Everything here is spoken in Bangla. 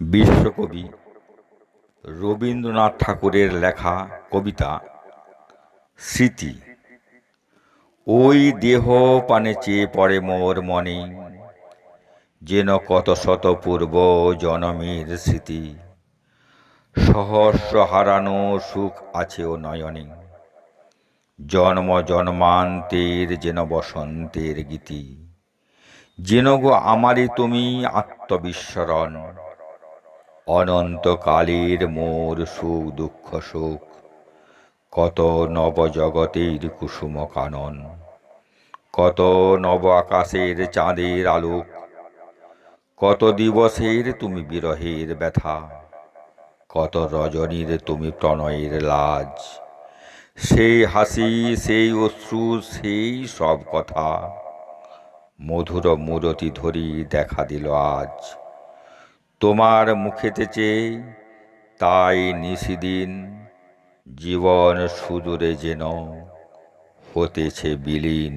বিশ্বকবি রবীন্দ্রনাথ ঠাকুরের লেখা কবিতা, স্মৃতি। ওই দেহ পানে চেয়ে পড়ে মোর মনে, যেন কত শত পূর্ব জনমের স্মৃতি। সহস্র হারানো সুখ আছে ও নয়নে, জন্ম জন্মান্তের যেন বসন্তের গীতি। যেন গো আমারই তুমি আত্মবিস্মরণ অনন্তকালের মোর সুখ দুঃখ শোক, কত নবজগতের কুসুম কানন কত নব আকাশের চাঁদের আলোক, কত দিবসের তুমি বিরহের ব্যথা, কত রজনীর তুমি প্রণয়ের লাজ, সেই হাসি, সেই অশ্রু, সেই সব কথা মধুর মূরতি ধরি দেখা দিল আজ। তোমার মুখেতে চেয়ে তাই নিশিদিন জীবন সুদূরে যেন হতেছে বিলীন।